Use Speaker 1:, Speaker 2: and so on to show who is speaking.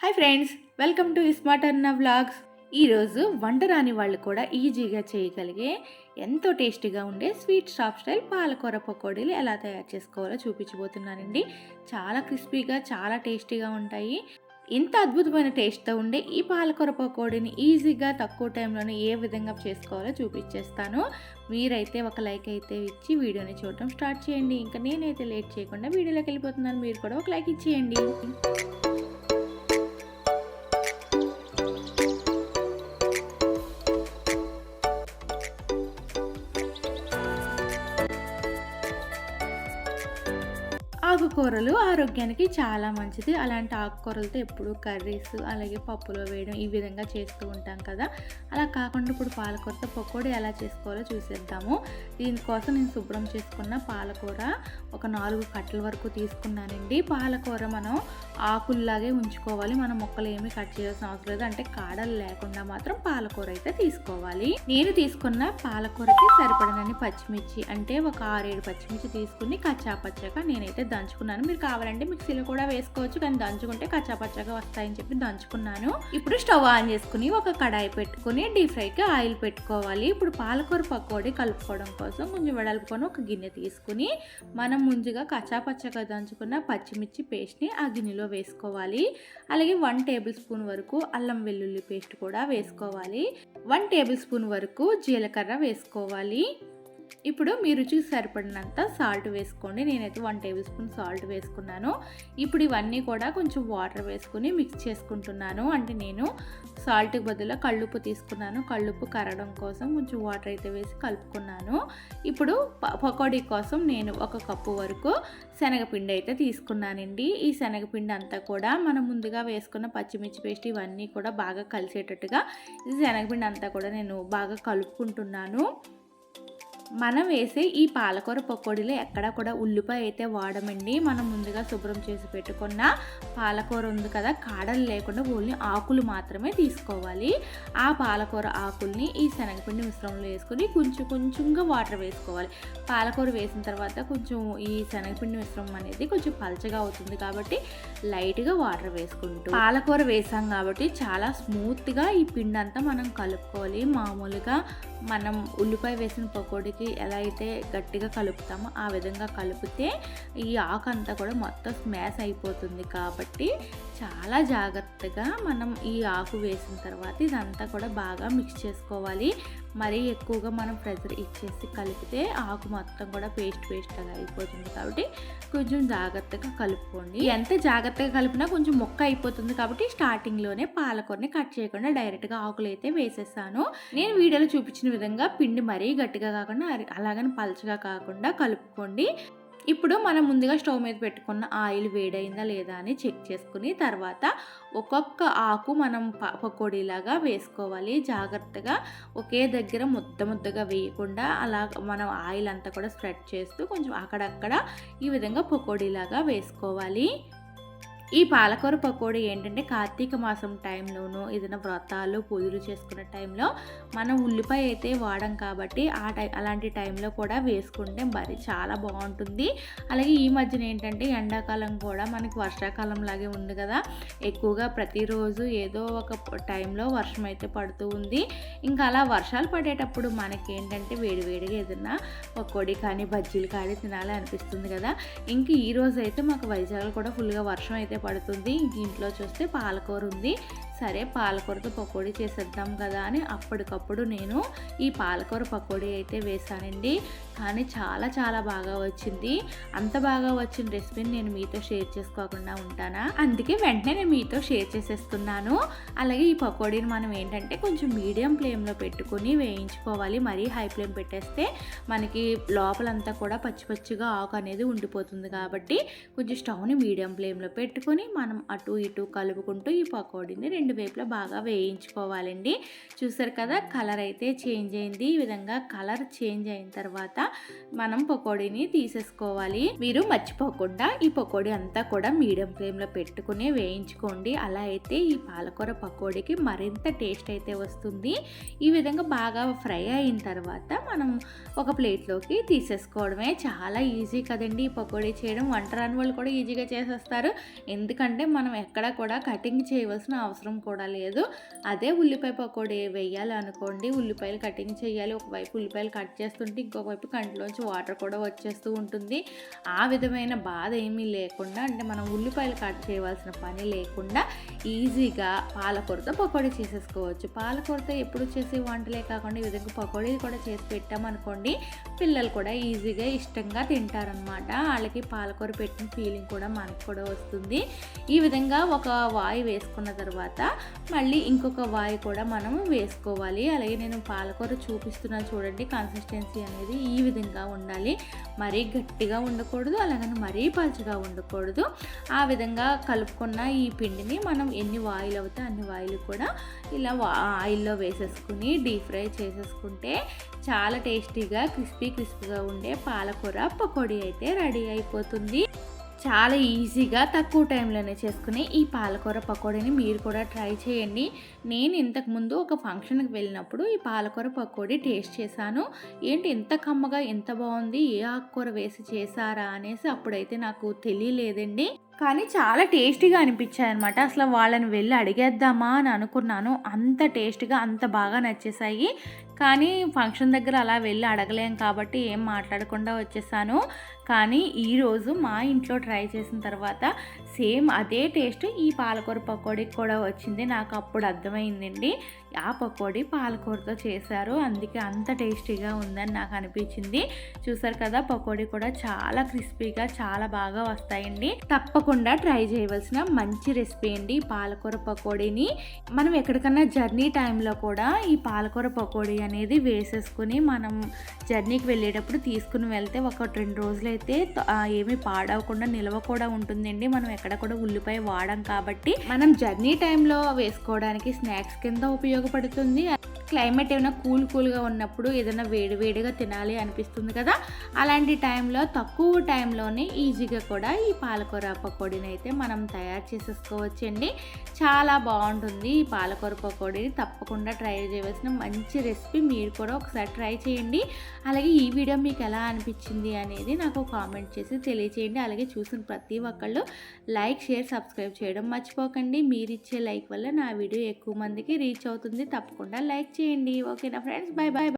Speaker 1: Hi friends welcome to ismart Anna vlogs. ఈరోజు వంట రాని వాళ్ళు కూడా ఈజీగా చేయగలిగే ఎంతో టేస్టీగా ఉండే స్వీట్ షాప్ స్టైల్ పాలకూర పకోడీలు ఎలా తయారు చేసుకోవాలో చూపించబోతున్నానండి. చాలా క్రిస్పీగా చాలా టేస్టీగా ఉంటాయి. ఇంత అద్భుతమైన టేస్ట్తో ఉండే ఈ పాలకూర పకోడీని ఈజీగా తక్కువ టైంలోనే ఏ విధంగా చేసుకోవాలో చూపించేస్తాను. మీరైతే ఒక లైక్ అయితే ఇచ్చి వీడియోని చూడటం స్టార్ట్ చేయండి. ఇంకా నేనైతే లేట్ చేయకుండా వీడియోలోకి వెళ్ళిపోతున్నాను. మీరు కూడా ఒక లైక్ ఇచ్చేయండి. ఆకుకూరలు ఆరోగ్యానికి చాలా మంచిది. అలాంటి ఆకుకూరలతో ఎప్పుడు కర్రీస్ అలాగే పప్పులో వేయడం ఈ విధంగా చేస్తూ ఉంటాం కదా. అలా కాకుండా ఇప్పుడు పాలకూరతో పకోడీ ఎలా చేసుకోవాలో చూసేద్దాము. దీనికోసం నేను శుభ్రం చేసుకున్న పాలకూర ఒక నాలుగు కట్టల వరకు తీసుకున్నానండి. పాలకూర మనం ఆకుల్లాగే ఉంచుకోవాలి. మనం మొక్కలు ఏమీ కట్ చేయాల్సిన అవసరం లేదు. అంటే కాడలు లేకుండా మాత్రం పాలకూర అయితే తీసుకోవాలి. నేను తీసుకున్న పాలకూరకి సరిపడనని పచ్చిమిర్చి అంటే ఒక ఆరేడు పచ్చిమిర్చి తీసుకుని కచ్చా పచ్చగా నేనైతే దంచుకున్నాను. మీరు కావాలంటే మిక్సీలో కూడా వేసుకోవచ్చు. కానీ దంచుకుంటే కచ్చాపచ్చగా వస్తాయని చెప్పి దంచుకున్నాను. ఇప్పుడు స్టవ్ ఆన్ చేసుకుని ఒక కడాయి పెట్టుకుని డీప్ ఫ్రైకి ఆయిల్ పెట్టుకోవాలి. ఇప్పుడు పాలకూర పకోడీ కలుపుకోవడం కోసం కొంచెం వెడల్పుకొని ఒక గిన్నె తీసుకుని మనం ముందుగా కచ్చాపచ్చగా దంచుకున్న పచ్చిమిర్చి పేస్ట్ని ఆ గిన్నెలో వేసుకోవాలి. అలాగే వన్ టేబుల్ స్పూన్ వరకు అల్లం వెల్లుల్లి పేస్ట్ కూడా వేసుకోవాలి. వన్ టేబుల్ స్పూన్ వరకు జీలకర్ర వేసుకోవాలి. ఇప్పుడు మీ రుచికి సరిపడినంత సాల్ట్ వేసుకోండి. నేనైతే వన్ టేబుల్ స్పూన్ సాల్ట్ వేసుకున్నాను. ఇప్పుడు ఇవన్నీ కూడా కొంచెం వాటర్ వేసుకుని మిక్స్ చేసుకుంటున్నాను. అంటే నేను సాల్ట్కి బదులు కళ్ళుప్పు తీసుకున్నాను. కళ్ళుప్పు కరగడం కోసం కొంచెం వాటర్ అయితే వేసి కలుపుకున్నాను. ఇప్పుడు పకోడీ కోసం నేను ఒక కప్పు వరకు శనగపిండి అయితే తీసుకున్నానండి. ఈ శనగపిండి అంతా కూడా మనం ముందుగా వేసుకున్న పచ్చిమిర్చి పేస్ట్ ఇవన్నీ కూడా బాగా కలిసేటట్టుగా ఈ శనగపిండి అంతా కూడా నేను బాగా కలుపుకుంటున్నాను. మనం వేసే ఈ పాలకూర పకోడీలో ఎక్కడ కూడా ఉల్లిపాయ అయితే వాడమండి. మనం ముందుగా శుభ్రం చేసి పెట్టుకున్న పాలకూర ఉంది కదా కాడలు లేకుండా ఓన్లీ ఆకులు మాత్రమే తీసుకోవాలి. ఆ పాలకూర ఆకుల్ని ఈ శనగపిండి మిశ్రమంలో వేసుకొని కొంచెం కొంచెంగా వాటర్ వేసుకోవాలి. పాలకూర వేసిన తర్వాత కొంచెం ఈ శనగపిండి మిశ్రమం అనేది కొంచెం పలచగా అవుతుంది కాబట్టి లైట్గా వాటర్ వేసుకుంటూ. పాలకూర వేసాం కాబట్టి చాలా స్మూత్గా ఈ పిండి అంతా మనం కలుపుకోవాలి. మామూలుగా మనం ఉల్లిపాయ వేసిన పకోడీకి ఎలా అయితే గట్టిగా కలుపుతామో ఆ విధంగా కలిపితే ఈ ఆకు అంతా కూడా మొత్తం స్మాష్ అయిపోతుంది కాబట్టి చాలా జాగ్రత్తగా మనం ఈ ఆకు వేసిన తర్వాత ఇదంతా కూడా బాగా మిక్స్ చేసుకోవాలి. మరీ ఎక్కువగా మనం ప్రెజర్ ఇచ్చేసి కలిపితే ఆకు మొత్తం కూడా పేస్ట్ పేస్ట్గా అయిపోతుంది కాబట్టి కొంచెం జాగ్రత్తగా కలుపుకోండి. ఎంత జాగ్రత్తగా కలిపినా కొంచెం మొక్క అయిపోతుంది కాబట్టి స్టార్టింగ్లోనే పాలకూరని కట్ చేయకుండా డైరెక్ట్గా ఆకులు అయితే వేసేసాను. నేను వీడియోలో చూపించిన విధంగా పిండి మరీ గట్టిగా కాకుండా అలాగని పలచగా కాకుండా కలుపుకోండి. ఇప్పుడు మనం ముందుగా స్టవ్ మీద పెట్టుకున్న ఆయిల్ వేడైందా లేదా అని చెక్ చేసుకుని తర్వాత ఒక్కొక్క ఆకు మనం పకోడీలాగా వేసుకోవాలి. జాగ్రత్తగా ఒకే దగ్గర ముద్ద ముద్దగా వేయకుండా అలా మనం ఆయిల్ అంతా కూడా స్ప్రెడ్ చేస్తూ కొంచెం అక్కడక్కడ ఈ విధంగా పకోడీలాగా వేసుకోవాలి. ఈ పాలకూర పకోడీ ఏంటంటే కార్తీక మాసం టైంలోనూ ఏదైనా వ్రతాలు పూజలు చేసుకునే టైంలో మనం ఉల్లిపాయ అయితే వాడం కాబట్టి ఆ టై అలాంటి టైంలో కూడా వేసుకుంటే మరి చాలా బాగుంటుంది. అలాగే ఈ మధ్యన ఏంటంటే ఎండాకాలం కూడా మనకి వర్షాకాలం లాగే ఉంది కదా. ఎక్కువగా ప్రతిరోజు ఏదో ఒక టైంలో వర్షం అయితే పడుతూ ఉంది. ఇంకా అలా వర్షాలు పడేటప్పుడు మనకి ఏంటంటే వేడివేడిగా ఏదైనా పకోడీ కానీ బజ్జీలు కానీ తినాలి అనిపిస్తుంది కదా. ఇంక ఈ రోజు అయితే మాకు వైజాగ్ కూడా ఫుల్గా వర్షం అయితే పడుతుంది. ఇంట్లో చూస్తే పాలకూర ఉంది. సరే పాలకూరతో పకోడీ చేసేద్దాం కదా అని అప్పటికప్పుడు నేను ఈ పాలకూర పకోడీ అయితే వేసానండి కానీ చాలా చాలా బాగా వచ్చింది. అంత బాగా వచ్చిన రెసిపీని నేను మీతో షేర్ చేసుకోకుండా ఉంటానా? అందుకే వెంటనే నేను మీతో షేర్ చేసేస్తున్నాను. అలాగే ఈ పకోడీని మనం ఏంటంటే కొంచెం మీడియం ఫ్లేమ్లో పెట్టుకుని వేయించుకోవాలి. మరీ హై ఫ్లేమ్ పెట్టేస్తే మనకి లోపలంతా కూడా పచ్చి పచ్చిగా ఆకు అనేది ఉండిపోతుంది కాబట్టి కొంచెం స్టవ్ని మీడియం ఫ్లేమ్లో పెట్టుకొని మనం అటు ఇటు కలుపుకుంటూ ఈ పకోడీని రెండు రెండు వైపులా బాగా వేయించుకోవాలండి. చూసారు కదా కలర్ అయితే చేంజ్ అయింది. ఈ విధంగా కలర్ చేంజ్ అయిన తర్వాత మనం పకోడీని తీసేసుకోవాలి. మీరు మర్చిపోకుండా ఈ పకోడీ అంతా కూడా మీడియం ఫ్లేమ్లో పెట్టుకుని వేయించుకోండి. అలా అయితే ఈ పాలకూర పకోడీకి మరింత టేస్ట్ అయితే వస్తుంది. ఈ విధంగా బాగా ఫ్రై అయిన తర్వాత మనం ఒక ప్లేట్లోకి తీసేసుకోవడమే చాలా ఈజీ కదండి ఈ పకోడీ చేయడం. వంట రాని వాళ్ళు కూడా ఈజీగా చేసేస్తారు. ఎందుకంటే మనం ఎక్కడ కూడా కటింగ్ చేయవలసిన అవసరం కూడా లేదు. అదే ఉల్లిపాయ పకోడీ వేయాలి అనుకోండి ఉల్లిపాయలు కటింగ్ చేయాలి. ఒకవైపు ఉల్లిపాయలు కట్ చేస్తుంటే ఇంకొక వైపు కంటిలోంచి వాటర్ కూడా వచ్చేస్తూ ఉంటుంది. ఆ విధమైన బాధ ఏమీ లేకుండా అంటే మనం ఉల్లిపాయలు కట్ చేయవలసిన పని లేకుండా ఈజీగా పాలకూరతో పకోడీ చేసేసుకోవచ్చు. పాలకూరతో ఎప్పుడు చేసే వంటలే కాకుండా ఈ విధంగా పకోడీ కూడా చేసి పెట్టామనుకోండి పిల్లలు కూడా ఈజీగా ఇష్టంగా తింటారనమాట వాళ్ళకి పాలకూర పెట్టిన ఫీలింగ్ కూడా మనకు కూడా వస్తుంది. ఈ విధంగా ఒక వాయి వేసుకున్న తర్వాత మళ్ళీ ఇంకొక వాయి కూడా మనం వేసుకోవాలి. అలాగే నేను పాలకూర చూపిస్తున్నాను చూడండి కన్సిస్టెన్సీ అనేది ఈ విధంగా ఉండాలి. మరీ గట్టిగా ఉండకూడదు అలాగని మరీ పలుచగా ఉండకూడదు. ఆ విధంగా కలుపుకున్న ఈ పిండిని మనం ఎన్ని వాయిలు అవుతాయి అన్ని వాయిలు కూడా ఇలా ఆయిల్లో వేసేసుకుని డీప్ ఫ్రై చేసేసుకుంటే చాలా టేస్టీగా క్రిస్పీ క్రిస్పీగా ఉండే పాలకూర పకోడీ అయితే రెడీ అయిపోతుంది. చాలా ఈజీగా తక్కువ టైంలోనే చేసుకుని ఈ పాలకూర పకోడీని మీరు కూడా ట్రై చేయండి. నేను ఇంతకుముందు ఒక ఫంక్షన్కి వెళ్ళినప్పుడు ఈ పాలకూర పకోడీ టేస్ట్ చేశాను. ఏంటి ఎంత కమ్మగా ఎంత బాగుంది ఏ ఆకుకూర వేసి చేశారా అనేసి అప్పుడైతే నాకు తెలియలేదండి. కానీ చాలా టేస్టీగా అనిపించాయి అనమాట అసలు వాళ్ళని వెళ్ళి అడిగేద్దామా అని అనుకున్నాను. అంత టేస్ట్గా అంత బాగా నచ్చేసాయి కానీ ఫంక్షన్ దగ్గర అలా వెళ్ళి అడగలేం కాబట్టి ఏం మాట్లాడకుండా వచ్చేసాను. కానీ ఈరోజు మా ఇంట్లో ట్రై చేసిన తర్వాత సేమ్ అదే టేస్ట్ ఈ పాలకూర పకోడీకి కూడా వచ్చింది. నాకు అప్పుడు అర్థమైందండి. ఆ పకోడీ పాలకూరతో చేశారు. అందుకే అంత టేస్టీగా ఉందని నాకు అనిపించింది. చూసారు కదా పకోడీ కూడా చాలా క్రిస్పీగా చాలా బాగా వస్తాయండి. తప్పకుండా ట్రై చేయవలసిన మంచి రెసిపీ అండి పాలకూర పకోడీని. మనం ఎక్కడికన్నా జర్నీ టైంలో కూడా ఈ పాలకూర పకోడీ అనేది వేసేసుకుని మనం జర్నీకి వెళ్ళేటప్పుడు తీసుకుని వెళ్తే ఒక రెండు రోజులు అయితే ఏమీ పాడవకుండా నిల్వ కూడా ఉంటుందండి. మనం ఎక్కడ కూడా ఉల్లిపాయ వాడం కాబట్టి మనం జర్నీ టైంలో వేసుకోవడానికి స్నాక్స్ కింద ఉపయోగపడుతుంది. క్లైమేట్ ఏమైనా కూల్ కూల్గా ఉన్నప్పుడు ఏదైనా వేడివేడిగా తినాలి అనిపిస్తుంది కదా? అలాంటి టైంలో తక్కువ టైంలోనే ఈజీగా కూడా ఈ పాలకూర పకోడీని అయితే మనం తయారు చేసేసుకోవచ్చండి. చాలా బాగుంటుంది ఈ పాలకూర పకోడీని. తప్పకుండా ట్రై చేయవలసిన మంచి రెసిపీ మీరు కూడా ఒకసారి ట్రై చేయండి. అలాగే ఈ వీడియో మీకు ఎలా అనిపించింది అనేది నాకు కామెంట్ చేసి తెలియచేయండి. అలాగే చూసిన ప్రతి ఒక్కళ్ళు లైక్ షేర్ సబ్స్క్రైబ్ చేయడం మర్చిపోకండి. మీరు ఇచ్చే లైక్ వల్ల నా వీడియో ఎక్కువ మందికి రీచ్ అవుతుంది. తప్పకుండా లైక్ చేయండి. ఓకేనా ఫ్రెండ్స్? Bye bye